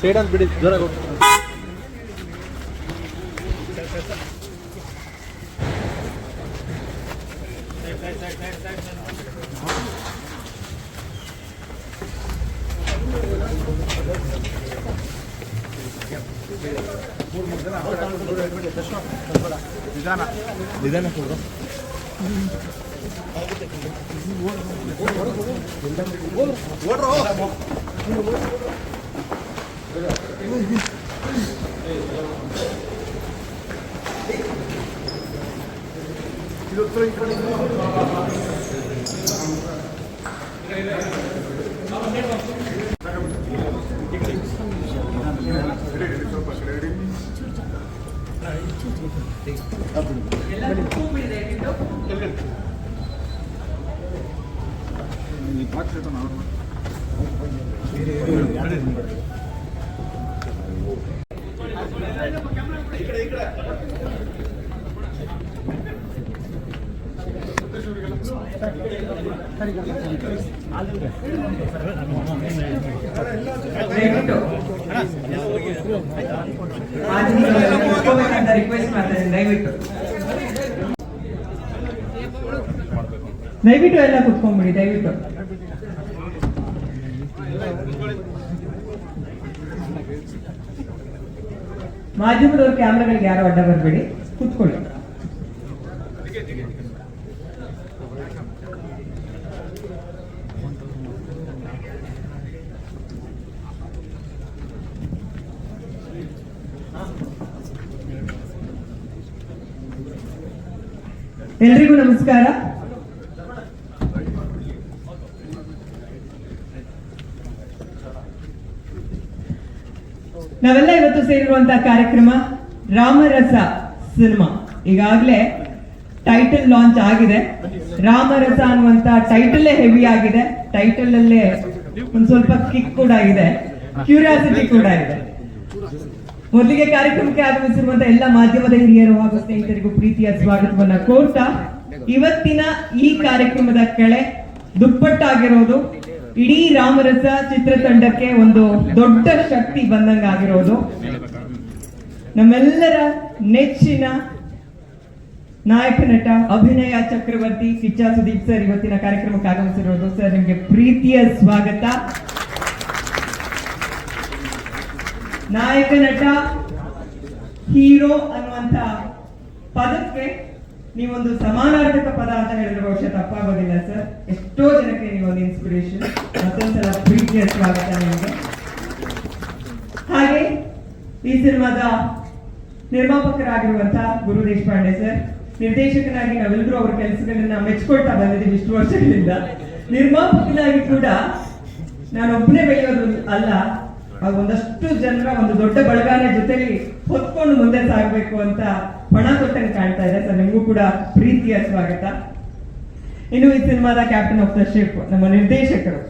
Side ಅಂತ ಬಿಡಿ ಜ್ವರ ನಿಧಾನ ಕೊಡು ದಯವಿಟ್ಟು ಮಾಧ್ಯಮದವರೆಲ್ಲ ಕೂತ್ಕೋಬೇಕಂತ ರಿಕ್ವೆಸ್ಟ್ ಮಾಡ್ತಾ ದಯವಿಟ್ಟು ದಯವಿಟ್ಟು ಎಲ್ಲ ಕುತ್ಕೊಂಡ್ಬಿಡಿ ದಯವಿಟ್ಟು. ಮಾಧ್ಯಮದವ್ರ ಕ್ಯಾಮ್ರಾಗಳಿಗೆ ಯಾರು ಅಡ್ಡ ಬರಬೇಡಿ ಕುತ್ಕೊಳ್ಳಿ. ಎಲ್ರಿಗೂ ನಮಸ್ಕಾರ. ನಾವೆಲ್ಲ ಇವತ್ತು ಸೇರಿರುವಂತಹ ಕಾರ್ಯಕ್ರಮ ರಾಮರಸ ಸಿನಿಮಾ. ಈಗಾಗಲೇ ಟೈಟಲ್ ಲಾಂಚ್ ಆಗಿದೆ. ರಾಮರಸ ಅನ್ನುವಂತ ಟೈಟಲ್ ಹೆವಿ ಆಗಿದೆ. ಟೈಟಲ್ ಅಲ್ಲೇ ಒಂದ್ ಸ್ವಲ್ಪ ಕಿಕ್ ಕೂಡ ಇದೆ. ಕ್ಯೂರಿಯಾಸಿಟಿ ಕೂಡ ಇದೆ. ಮೊದಲಿಗೆ ಕಾರ್ಯಕ್ರಮಕ್ಕೆ ಆಗಮಿಸಿರುವಂತಹ ಎಲ್ಲ ಮಾಧ್ಯಮದ ಹಿರಿಯರು ಹಾಗೂ ಸ್ನೇಹಿತರಿಗೂ ಪ್ರೀತಿಯ ಸ್ವಾಗತವನ್ನ ಕೋರ್ತಾ, ಇವತ್ತಿನ ಈ ಕಾರ್ಯಕ್ರಮದ ಕೆಳೆ ದುಪ್ಪಟ್ಟಾಗಿರೋದು, ಇಡೀ ರಾಮರಸ ಚಿತ್ರತಂಡಕ್ಕೆ ಒಂದು ದೊಡ್ಡ ಶಕ್ತಿ ಬಂದಂಗಾಗಿರೋದು. ನಮ್ಮೆಲ್ಲರ ನೆಚ್ಚಿನ ನಾಯಕ ನಟ ಅಭಿನಯ ಚಕ್ರವರ್ತಿ, ಕಿಚ್ಚಾ ಸುದೀಪ್ ಸರ್ ಇವತ್ತಿನ ಕಾರ್ಯಕ್ರಮಕ್ಕೆ ಆಗಮಿಸಿರೋದು. ಸರ್, ನಿಮ್ಗೆ ಪ್ರೀತಿಯ ಸ್ವಾಗತ. ನಾಯಕ ನಟ ಹೀರೋ ಅನ್ನುವಂತ ಪದಕ್ಕೆ ನೀವೊಂದು ಸಮಾನಾರ್ಥಕ ಪದ ಅಂತ ಹೇಳಿದ್ರೆ ಬಹುಶಃ ತಪ್ಪಾಗೋದಿಲ್ಲ, ಸರ್. ಎಷ್ಟೋ ಜನಕ್ಕೆ ನೀವೊಂದು ಇನ್ಸ್ಪಿರೇಷನ್ ಮತ್ತೊಂದ್ಸಲ ಪ್ರೀತಿಯ ಸ್ವಾಗತ ನಿಮಗೆ. ಹಾಗೆ ಈ ಸಿನಿಮಾದ ನಿರ್ಮಾಪಕರಾಗಿರುವಂತ ಗುರು ದೇಶಪಾಂಡೆ ಸರ್ ನಿರ್ದೇಶಕನಾಗಿ ನಾವೆಲ್ಲರೂ ಅವರ ಕೆಲಸಗಳನ್ನ ಮೆಚ್ಕೊಳ್ತಾ ಬಂದಿದ್ದೀವಿ ಇಷ್ಟು ವರ್ಷಗಳಿಂದ. ನಿರ್ಮಾಪಕನಾಗಿ ಕೂಡ ನಾನೊಬ್ಬನೇ ಬೆಳೆಯೋದು ಅಲ್ಲ ಒಂದಷ್ಟು ಜನರ ಒಂದು ದೊಡ್ಡ ಬಳಗಾನ ಜೊತೆಲಿ ಹೊತ್ಕೊಂಡು ಮುಂದೆ ಸಾಗಬೇಕು ಅಂತ ಪಣ ಕೊಟ್ಟಂಗೆ ಕಾಣ್ತಾ ಇದೆ. ಸರ್, ನಿಮಗೂ ಕೂಡ ಪ್ರೀತಿಯ ಸ್ವಾಗತ. ಇನ್ನು ಈ ಸಿನಿಮಾದ ಕ್ಯಾಪ್ಟನ್ ಆಫ್ ದ ಶಿಪ್ ನಮ್ಮ ನಿರ್ದೇಶಕರು.